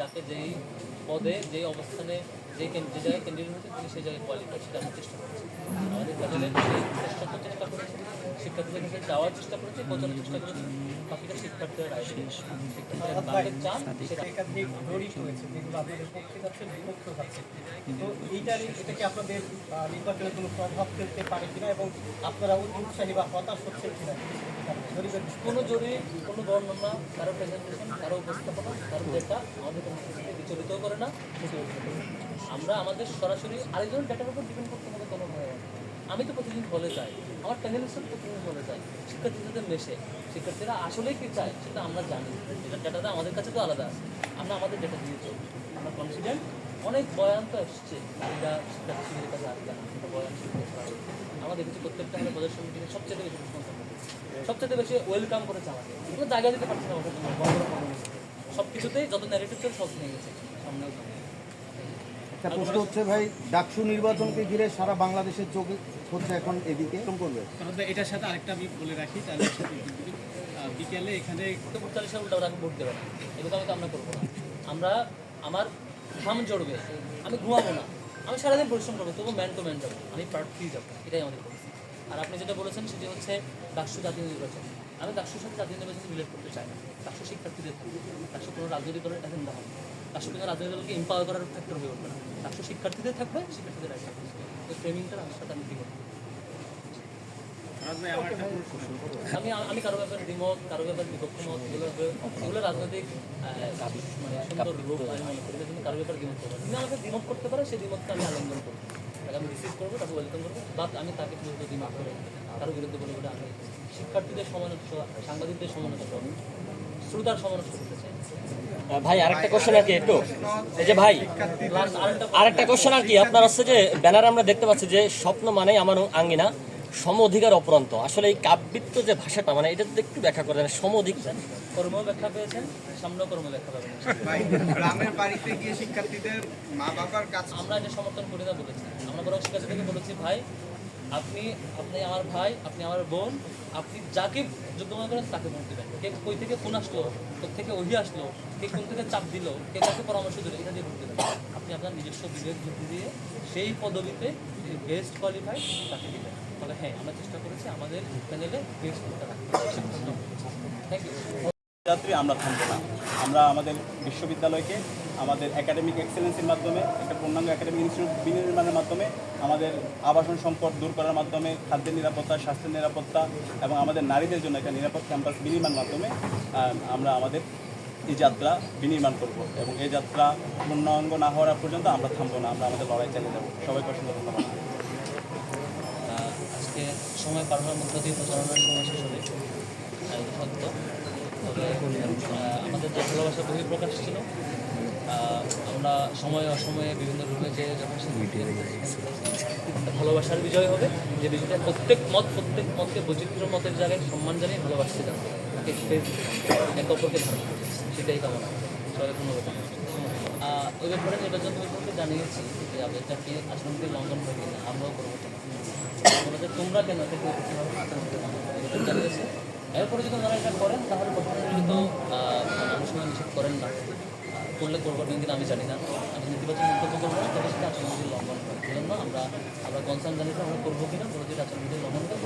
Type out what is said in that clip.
যাকে যেই পদে, যেই অবস্থানে যে জায়গায় ক্যান্ডিডেট হচ্ছে, তিনি সেই জায়গায় কোয়ালিফাই সেটা আমরা চেষ্টা করছি। আমাদের প্যানেলের সেই চেষ্টা শিক্ষার্থীদের কাছে যাওয়ার চেষ্টা করেছি পৌঁছানোর চেষ্টা করেছি। বাকিটা শিক্ষার্থীরা দেবে। শিক্ষার্থীরা কাকে চান সেটা একাধিক জরিপ হয়েছে যেগুলো আপনাদের পক্ষে যাচ্ছে বিপক্ষ যাচ্ছে। তো এইটার এটা কি আপনাদের আহ, নির্বাচনে কোনো প্রভাব ফেলতে পারে কিনা এবং আপনারা উৎসাহী বা হতাশ হচ্ছেন কিনা কোনো জরিপ কোনো বর্ণনা কারও প্রেজেন্টেশন কারও উপস্থাপনা কারও ডেটা আমাদের বিচলিত করে না। আমরা আমাদের সরাসরি আরেকজন ডেটার উপর ডিপেন্ড করতে হবে কোনো ভয়। আমি তো প্রতিদিন বলে যাই। আমার প্যানেলিস্ট প্রতিদিন বলে যাই শিক্ষার্থীদের মেশে। শিক্ষার্থীরা আসলেই কি চায়, সেটা আমরা জানি। এটা ডেটাটা আমাদের কাছে তো আলাদা আছে। আমরা আমাদের ডেটা দিয়ে চলি। আমরা কনফিডেন্ট অনেক বয়ান তো এসছে। নারীরা শিক্ষার্থীদের কাছে আসবে। না বয়ান আমরা দেখেছি প্রত্যেকটা আমাদের প্রদর্শন মিটিংয়ে সবচেয়ে বেশি সবচেয়ে বেশি ওয়েলকাম করেছে আমাকে। কোনো জায়গা দিতে পারছে না। সব কিছুতেই যত ন্যারেটিভ ছিল সব নিয়ে গেছে। সামনেও সামনে একটা প্রশ্ন হচ্ছে ভাই ডাকসু নির্বাচনকে ঘিরে সারা বাংলাদেশের চোখ হচ্ছে এখন এদিকে। কোন করবে কারণ এটার সাথে আরেকটা আমি বলে রাখি তাহলে সাথে বিকেলে এখানে তো পঁয়তাল্লিশ উল্টা ওরা ভোট দেবে না। এগুলো আমি তো আমরা করব না। আমরা আমার ঘাম জড়বে আমি ঘুমাবো না। আমি সারাদিন পরিশ্রম করব তবু ম্যান টু ম্যান যাব। আমি প্রার্থী যাব। এটাই আমাদের আর আপনি যেটা বলেছেন সেটি হচ্ছে ডাকসু জাতীয় নির্বাচন। আমি ডাকসুর সাথে জাতীয় নির্বাচন রিলেট করতে চাই না। ডাকসু শিক্ষার্থীদের ডাকসু কোনো রাজনৈতিক দলের এজেন্ডা হবে। ডাকসু কোনো রাজনৈতিক দলকে এম্পাওয়ার করার ফ্যাক্টর হয়ে উঠবে না ডাকসু শিক্ষার্থীদের থাকবে শিক্ষার্থীদের রাইট থাকবে। তো ফ্রেমিংটা আমার সাথে আমি দিব। আমি আমি কারও ব্যাপারে দ্বিমত কারও ব্যাপারে বিপক্ষ মত এগুলো এগুলো রাজনৈতিক আহ, মানে সুন্দর রূপ আমি মনে করি। কিন্তু কারও ব্যাপারে দ্বিমত করব। তিনি আমাকে দ্বিমত করতে পারে সেই দ্বিমতটা আমি আলিঙ্গন করব। তাকে আমি রিসিভ করব তাকে ওয়েলকাম করব। বাট আমি তাকে বিরুদ্ধে করে কারও বিরুদ্ধে বলে বলে আমি শিক্ষার্থীদের সমালোচনা সাংবাদিকদের সমালোচনা শ্রোতার সমালোচনা করতে চাই। ভাই আরেকটা কোশ্চেন আর কি একটু? এই যে ভাই আরেকটা আরেকটা কোশ্চেন আর কি। আপনার হচ্ছে যে ব্যানার আমরা দেখতে পাচ্ছি যে স্বপ্ন মানে আমার আঙ্গিনা। সম অধিকার অপরন্ত। আসলে এই কাব্যিত্ব যে ভাষাটা মানে এটা যদি একটু ব্যাখ্যা করেন সম অধিকার কর্ম ব্যাখ্যা পেয়েছেন সামনেও কর্ম ব্যাখ্যা পাবেন। গ্রামের বাড়িতে গিয়ে শিক্ষার্থীদের মা বাবার কাছে আমরা এটা সমর্থন করি না বলেছি। আমরা বরং শিক্ষার্থীদেরকে বলেছি ভাই আপনি আপনি আমার ভাই আপনি আমার বোন আপনি যাকে যোগ্য মনে করেন তাকে ভোট দেবেন। কে কই থেকে ফোন আসলো কোথা থেকে ওহি আসলো কে কোন থেকে চাপ দিল কে কাকে পরামর্শ দিল এটা দিয়ে ভোট দেবেন। আপনি আপনার নিজস্ব বিবেক যুক্তি দিয়ে সেই পদবিতে বেস্ট কোয়ালিফাইড তাকে দিবেন। তবে হ্যাঁ আমরা চেষ্টা করেছি আমাদের প্যানেলে যাত্রী আমরা থামবো না। আমরা আমাদের বিশ্ববিদ্যালয়কে আমাদের একাডেমিক এক্সেলেন্সের মাধ্যমে একটা পূর্ণাঙ্গ একাডেমিক ইনস্টিটিউট বিনির্মাণের মাধ্যমে আমাদের আবাসন সম্পদ দূর করার মাধ্যমে খাদ্যের নিরাপত্তা স্বাস্থ্যের নিরাপত্তা এবং আমাদের নারীদের জন্য একটা নিরাপদ ক্যাম্পাস বিনির্মাণ মাধ্যমে আমরা আমাদের এই যাত্রা বিনির্মাণ করব এবং এই যাত্রা পূর্ণাঙ্গ না হওয়ার পর্যন্ত আমরা থামবো না আমরা আমাদের লড়াই চালিয়ে যাব। অসংখ্য ধন্যবাদ। আহ, আজকে সময় পার হওয়ার মধ্য দিয়ে প্রচারণার সময় শেষ হবে সত্য। তবে আমাদের যে ভালোবাসা বহি প্রকাশ ছিল আমরা সময়ে অসময়ে বিভিন্ন রূপে যে যখন ভালোবাসার বিজয় হবে যে বিজয়টা প্রত্যেক মত প্রত্যেক মতকে বৈচিত্র্য মতের জায়গায় সম্মান জানিয়ে ভালোবাসতে যাবে। একে অপরকে ধারণ সেটাই কামনা। সবাই ধন্যবাদ। ওই ব্যাপারে নির্বাচন কমিশনকে জানিয়েছি যে আপনাদেরকে আচরণকে লঙ্ঘন করে কিনা আমরাও করব যে তোমরা কেন করবে? এটা জানিয়েছে। এরপরে যদি ওনারা এটা করেন, তাহলে প্রশাসন তো অনেক সময় নিষেধ করেন না। করলে করব কিন্তু আমি জানি না। আমি নেতিবাচক মন্তব্য করব না, তবে সেটা আচরণবিধি লঙ্ঘন করে জন্য আমরা আমরা কনসার্ন জানিয়েছি, আমরা করব কিনা কোনো যদি আচরণবিধি লঙ্ঘন করে